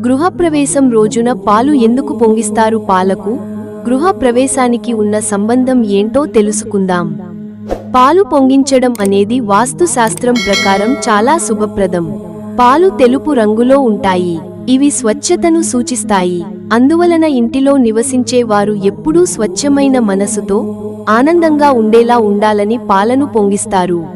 గృహప్రవేశం రోజున పాలు ఎందుకు పొంగిస్తారు పాలకు? గృహ ప్రవేశానికి ఉన్న సంబంధం ఏంటో తెలుసుకుందాం. పాలు పొంగించడం అనేది వాస్తుశాస్త్రం ప్రకారం చాలా శుభప్రదం. పాలు తెలుపు రంగులో ఉంటాయి. ఇవి స్వచ్ఛతను సూచిస్తాయి. అందువలన ఇంటిలో నివసించే వారు ఎప్పుడూ స్వచ్ఛమైన మనసుతో ఆనందంగా ఉండేలా ఉండాలని పాలను పొంగిస్తారు.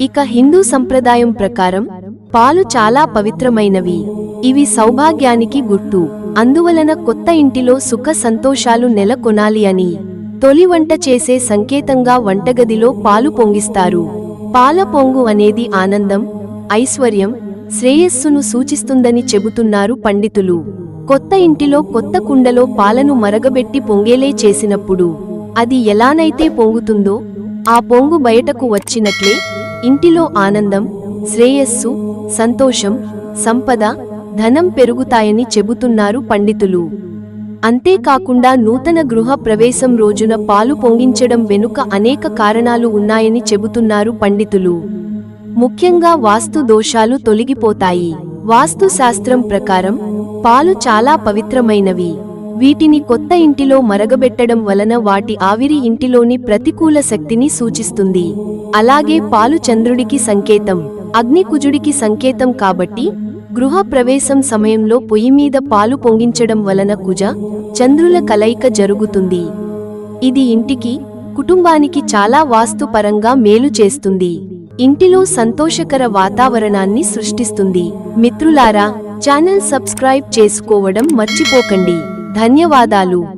ఇక హిందూ సంప్రదాయం ప్రకారం పాలు చాలా పవిత్రమైనవి. ఇవి సౌభాగ్యానికి గుర్తు. అందువలన కొత్త ఇంటిలో సుఖ సంతోషాలు నెలకొనాలి అని. తొలి వంట చేసే సంకేతంగా వంటగదిలో పాలు పొంగిస్తారు. పాల పొంగు అనేది ఆనందం ఐశ్వర్యం శ్రేయస్సును సూచిస్తుందని చెబుతున్నారు పండితులు. కొత్త ఇంటిలో కొత్త కుండలో పాలను మరగబెట్టి పొంగేలే చేసినప్పుడు అది ఎలానైతే పొంగుతుందో ఆ పొంగు బయటకు వచ్చినట్లే ఇంటిలో ఆనందం శ్రేయస్సు సంతోషం సంపద ధనం పెరుగుతాయని చెబుతున్నారు పండితులు. అంతేకాకుండా నూతన గృహ ప్రవేశం రోజున పాలు పొంగించడం వెనుక అనేక కారణాలు ఉన్నాయని చెబుతున్నారు పండితులు. ముఖ్యంగా వాస్తు దోషాలు తొలగిపోతాయి. వాస్తు శాస్త్రం ప్రకారం పాలు చాలా పవిత్రమైనవి. వీటిని కొత్త ఇంటిలో మరగబెట్టడం వలన వాటి ఆవిరి ఇంటిలోని ప్రతికూల శక్తిని సూచిస్తుంది. అలాగే పాలు చంద్రుడికి సంకేతం అగ్నికుజుడికి సంకేతం కాబట్టి గృహ ప్రవేశం సమయంలో పొయ్యి మీద పాలు పొంగించడం వలన కుజ చంద్రుల కలయిక జరుగుతుంది. ఇది ఇంటికి కుటుంబానికి చాలా వాస్తుపరంగా మేలు చేస్తుంది. ఇంటిలో సంతోషకర వాతావరణాన్ని సృష్టిస్తుంది. మిత్రులారా ఛానల్ సబ్స్క్రైబ్ చేసుకోవడం మర్చిపోకండి. ధన్యవాదాలు.